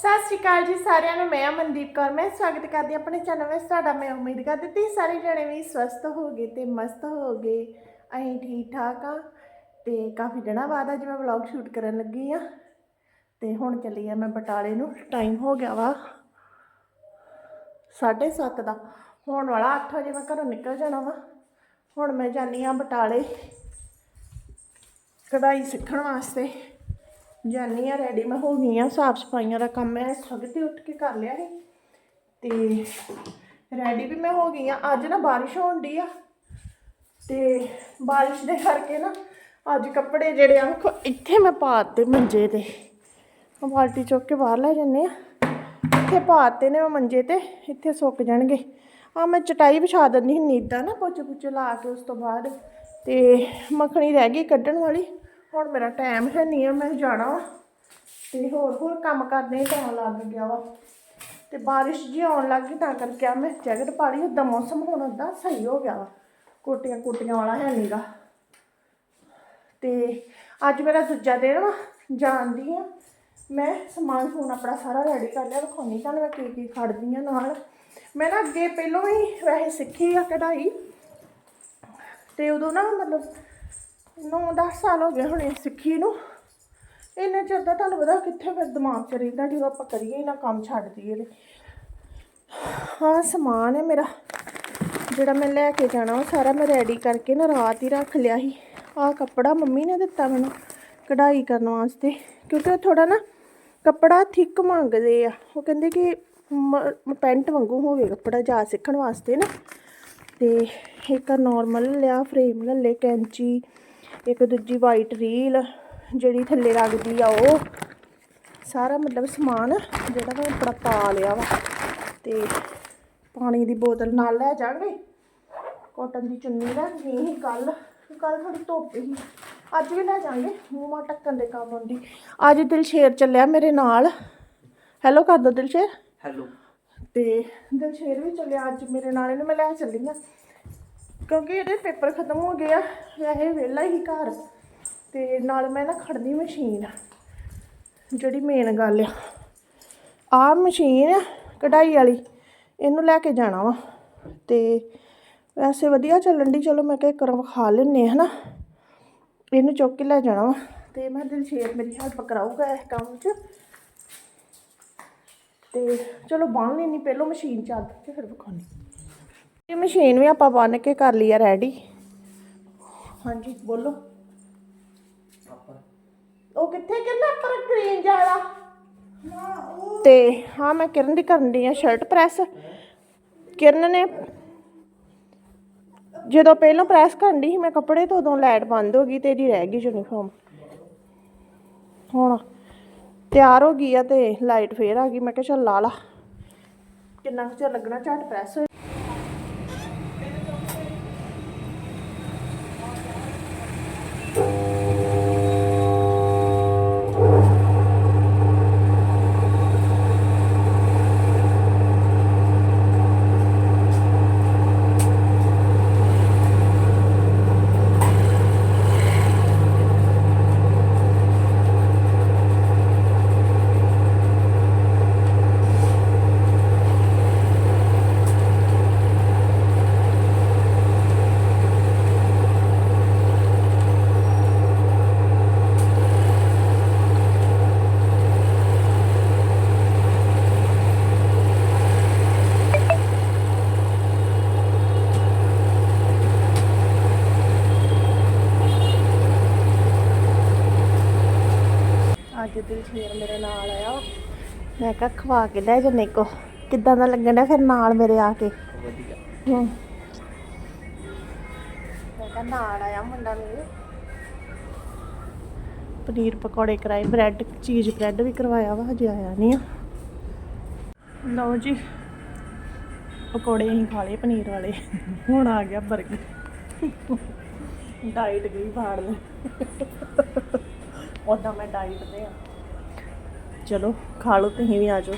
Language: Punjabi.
ਸਤਿ ਸ਼੍ਰੀ ਅਕਾਲ ਜੀ ਸਾਰਿਆਂ ਨੂੰ, ਮੈਂ ਮਨਦੀਪ ਕੌਰ। ਮੈਂ ਸਵਾਗਤ ਕਰਦੀ ਹਾਂ ਆਪਣੇ ਚੈਨਲ ਵਿੱਚ। ਤੁਹਾਡਾ ਮੈਂ ਉਮੀਦ ਕਰਦੀ ਤੁਸੀਂ ਸਾਰੇ ਜਣੇ ਵੀ ਸਵਸਥ ਹੋਗੇ ਤੇ ਮਸਤ ਹੋਗੇ ਅਸੀਂ ਠੀਕ ਠਾਕ ਆ ਤੇ ਕਾਫੀ ਦਿਨਾਂ ਬਾਅਦ ਅੱਜ ਮੈਂ ਵਲੌਗ ਸ਼ੂਟ ਕਰਨ ਲੱਗੀ ਆ ਤੇ ਹੁਣ ਚੱਲੀ ਆ ਮੈਂ ਬਟਾਲੇ ਨੂੰ। ਟਾਈਮ ਹੋ ਗਿਆ ਵਾ 7:30 ਦਾ। ਹੋਣ ਵਾਲਾ 8 ਵਜੇ ਮੈਂ ਘਰੋਂ ਨਿਕਲ ਜਾਣਾ ਵਾ। ਹੁਣ ਮੈਂ ਜਾਨੀ ਆ ਬਟਾਲੇ ਕਢਾਈ ਸਿੱਖਣ ਵਾਸਤੇ। ਜਾਨੀ ਆ ਰੈਡੀ ਮੈਂ ਹੋ ਗਈ ਆ, ਸਾਫ਼ ਸਫਾਈਆਂ ਦਾ ਕੰਮ ਮੈਂ ਸਵੇਰੇ ਉੱਠ ਕੇ ਕਰ ਲਿਆ ਸੀ। ਤੇ ਰੈਡੀ ਵੀ ਮੈਂ ਹੋ ਗਈ ਆ, ਅੱਜ ਨਾ ਬਾਰਿਸ਼ ਹੋਣ ਦੀ ਆ। ਤੇ ਬਾਰਿਸ਼ ਦੇ ਕਰਕੇ ਨਾ ਅੱਜ ਕੱਪੜੇ ਜਿਹੜੇ ਆ, ਵੇਖੋ, ਇੱਥੇ ਮੈਂ ਪਾਤੇ ਮੰਜੇ ਤੇ। ਉਹ ਬਾਲਟੀ ਚੁੱਕ ਕੇ ਬਾਹਰ ਲੈ ਜੰਨੇ ਆ। ਇੱਥੇ ਪਾਤੇ ਨੇ ਮੈਂ ਮੰਜੇ ਤੇ, ਇੱਥੇ ਸੁੱਕ ਜਾਣਗੇ। ਆ ਮੈਂ ਚਟਾਈ ਵਿਛਾ ਦਿੰਦੀ ਹੁੰਦੀ ਏਦਾਂ ਨਾ ਪੋਚੇ ਪੁੱਚੇ ਲਾ ਕੇ ਉਸ ਤੋਂ ਬਾਅਦ। ਤੇ ਮੱਖਣੀ ਰਹਿ ਗਈ ਕੱਢਣ ਵਾਲੀ। ਹੁਣ ਮੇਰਾ ਟਾਈਮ ਹੈ ਨਹੀਂ ਆ, ਮੈਂ ਜਾਣਾ ਵਾ। ਤੇ ਹੋਰ ਹੋਰ ਕੰਮ ਕਰਦੇ ਟਾਈਮ ਲੱਗ ਗਿਆ ਵਾ। ਤੇ ਬਾਰਿਸ਼ ਜੀ ਆਉਣ ਲੱਗ ਗਈ, ਤਾਂ ਕਰਕੇ ਆ ਮੈਂ ਜੈਕਟ ਪਾ ਲਈ ਉਦਾਂ ਮੌਸਮ ਹੁਣ ਉਦਾਂ ਸਹੀ ਹੋ ਗਿਆ ਵਾ। ਕੋਟੀਆਂ ਕੋਟੀਆਂ ਵਾਲਾ ਹੈ ਨਹੀਂਗਾ ਤੇ ਅੱਜ ਮੇਰਾ ਦੂਜਾ ਦਿਨ ਵਾ ਜਾਣਦੀ ਆ। ਮੈਂ ਸਮਾਨ ਹੁਣ ਆਪਣਾ ਸਾਰਾ ਰੈਡੀ ਕਰ ਲਿਆ, ਵਿਖਾਉਣੀ ਤੁਹਾਨੂੰ ਮੈਂ ਕੀ ਕੀ ਖੜਦੀ ਆ ਨਾਲ। ਮੈਂ ਨਾ ਅੱਗੇ ਪਹਿਲੋਂ ਹੀ ਵੈਸੇ ਸਿੱਖੀ ਆ ਕਢਾਈ। ਤੇ ਉਦੋਂ ਨਾ ਮਤਲਬ 9-10 ਸਾਲ ਹੋ ਗਏ ਹੁਣੇ ਸਿੱਖੀ ਨੂੰ। ਇੰਨੇ ਚਿਰ ਦਾ ਤੁਹਾਨੂੰ ਪਤਾ ਕਿੱਥੇ ਫਿਰ ਦਿਮਾਗ 'ਚ ਰਹਿੰਦਾ ਜਦੋਂ ਆਪਾਂ ਕਰੀਏ ਨਾ ਕੰਮ ਛੱਡ ਦਈਏ ਤੇ। ਹਾਂ ਸਮਾਨ ਹੈ ਮੇਰਾ, ਜਿਹੜਾ ਮੈਂ ਲੈ ਕੇ ਜਾਣਾ, ਉਹ ਸਾਰਾ ਮੈਂ ਰੈਡੀ ਕਰਕੇ ਨਾ ਰਾਤ ਹੀ ਰੱਖ ਲਿਆ ਸੀ। ਆਹ ਕੱਪੜਾ ਮੰਮੀ ਨੇ ਦਿੱਤਾ ਮੈਨੂੰ ਕਢਾਈ ਕਰਨ ਵਾਸਤੇ, ਕਿਉਂਕਿ ਉਹ ਥੋੜਾ ਨਾ ਕੱਪੜਾ ਥਿੱਕ ਮੰਗਦੇ ਆ। ਉਹ ਕਹਿੰਦੇ ਕਿ ਮ- ਪੈਂਟ ਵਾਂਗੂ ਹੋਵੇ ਕੱਪੜਾ ਜਾ ਸਿੱਖਣ ਵਾਸਤੇ ਨਾ। ਤੇ ਇੱਕ ਨਾਰਮਲ ਲਿਆ ਫਰੇਮ ਲੈ ਲੈ ਕੈਂਚੀ ਇੱਕ ਦੂਜੀ ਵਾਈਟ ਰੀਲ ਜਿਹੜੀ ਥੱਲੇ ਲੱਗਦੀ ਆ ਉਹ। ਸਾਰਾ ਮਤਲਬ ਸਮਾਨ ਜਿਹੜਾ ਮੈਂ ਆਪਣਾ ਪਾ ਲਿਆ ਵਾ। ਤੇ ਪਾਣੀ ਦੀ ਬੋਤਲ ਨਾਲ ਲੈ ਜਾਵਾਂਗੇ ਕਾਟਨ ਦੀ ਚੁੰਨੀ ਲੈ ਗਈ ਸੀ ਕੱਲ। ਕੱਲ ਥੋੜੀ ਧੁੱਪ ਸੀ। ਅੱਜ ਵੀ ਲੈ ਜਾਵਾਂਗੇ ਮੂੰਹ ਮਾ ਟੱਕਣ ਦੇ ਕੰਮ ਆਉਂਦੀ। ਅੱਜ ਦਿਲਸ਼ੇਰ ਚੱਲਿਆ ਮੇਰੇ ਨਾਲ। ਹੈਲੋ ਕਰ ਦੋ ਦਿਲਸ਼ੇਰ? ਹੈਲੋ ਤੇ ਦਿਲਸ਼ੇਰ ਵੀ ਚੱਲਿਆ ਅੱਜ ਮੇਰੇ ਨਾਲ। ਇਹਨੂੰ ਮੈਂ ਲੈ ਚੱਲੀ ਆ। ਕਿਉਂਕਿ ਇਹਦੇ ਪੇਪਰ ਖਤਮ ਹੋ ਗਏ ਆ, ਵੈਸੇ ਵਿਹਲਾ ਹੀ ਘਰ। ਤੇ ਨਾਲ ਮੈਂ ਨਾ ਖੜਨੀ ਮਸ਼ੀਨ, ਜਿਹੜੀ ਮੇਨ ਗੱਲ ਆ। ਆਹ ਮਸ਼ੀਨ ਕਢਾਈ ਵਾਲੀ, ਇਹਨੂੰ ਲੈ ਕੇ ਜਾਣਾ ਵਾ। ਤੇ ਵੈਸੇ ਵਧੀਆ ਚੱਲਣ ਦੀ ਚਲੋ ਮੈਂ ਕਿਹਾ ਇੱਕ ਵਾਰ ਵਿਖਾ ਲੈਨੇ ਹਨਾ। ਇਹਨੂੰ ਚੁੱਕ ਕੇ ਲੈ ਜਾਣਾ ਵਾ। ਤੇ ਮੈਂ ਦਿਲਸ਼ੇਰ ਮੇਰੀ ਹੈਲਪ ਕਰਾਊਗਾ ਇਸ ਕੰਮ 'ਚ। ਤੇ ਚਲੋ ਬੰਨ ਲੈਣੀ ਪਹਿਲੋਂ ਮਸ਼ੀਨ ਚੱਲ, ਤੇ ਫਿਰ ਵਿਖਾਉਣੀ। ਇਹ ਮਸ਼ੀਨ ਵੀ ਆਪਾਂ ਬੰਨ ਕੇ ਕਰ ਲਈ ਆ ਰੈਡੀ ਹਾਂਜੀ ਬੋਲੋ। ਉਹ ਕਿੱਥੇ ਕਹਿੰਦਾ ਪਰ ਗ੍ਰੀਨ ਜਾਲਾ ਤੇ ਹਾਂ ਮੈਂ ਕਿਰਨ ਦੀ ਕਰਨ ਦੀ ਆ ਸ਼ਰਟ ਪ੍ਰੈਸ ਕਿਰਨ ਨੇ ਜਦੋਂ ਪਹਿਲਾਂ ਪ੍ਰੈਸ ਕਰਨ ਦੀ ਸੀ ਮੈਂ ਕੱਪੜੇ ਤੋਂ ਉਦੋਂ ਲਾਈਟ ਬੰਦ ਹੋ ਗਈ ਤੇ ਇਹਦੀ ਰਹਿ ਗਈ ਯੂਨੀਫਾਰਮ ਹੁਣ ਤਿਆਰ ਹੋ ਗਈ ਆ ਤੇ ਲਾਈਟ ਫੇਰ ਆ ਗਈ। ਮੈਂ ਕਿਹਾ ਚੱਲ ਲਾ ਲਾ। ਕਿੰਨਾ ਕੁ ਚਿਰ ਲੱਗਣਾ ਝਟ ਪ੍ਰੈਸ ਹੋਏ? ਦਿਲਸ਼ੇਰ ਮੇਰੇ ਨਾਲ ਆਇਆ। ਮੈਂ ਕਿਹਾ ਖਵਾ ਕੇ ਲੈ ਜੰਨੇ ਕੋ ਕਿੱਦਾਂ ਦਾ ਲੱਗਣ ਫਿਰ ਨਾਲ ਮੇਰੇ ਆ ਕੇ? ਵਧੀਆ। ਹੂੰ। ਮੈਂ ਕਿਹਾ ਨਾਲ ਆਇਆ ਮੁੰਡਾ ਮੇਰੇ। ਪਨੀਰ ਪਕੌੜੇ ਕਰਾਏ ਬ੍ਰੈਡ ਚੀਜ਼ ਬ੍ਰੈਡ ਵੀ ਕਰਵਾਇਆ ਵਾ ਹਜੇ ਆਇਆ ਨਹੀਂ ਆ। ਲਓ ਜੀ ਪਕੌੜੇ ਅਸੀਂ ਖਾ ਲਏ ਪਨੀਰ ਵਾਲੇ। ਹੁਣ ਆ ਗਿਆ 버ਗਰ ਡਾਈਟ ਗਈ ਫਾੜ ਲੈ ਉਦਾਂ ਮੈਂ ਡਾਈਟ ਤੇ ਆ। ਚਲੋ ਖਾ ਲਓ ਤੁਸੀਂ ਵੀ ਆ ਜਾਓ।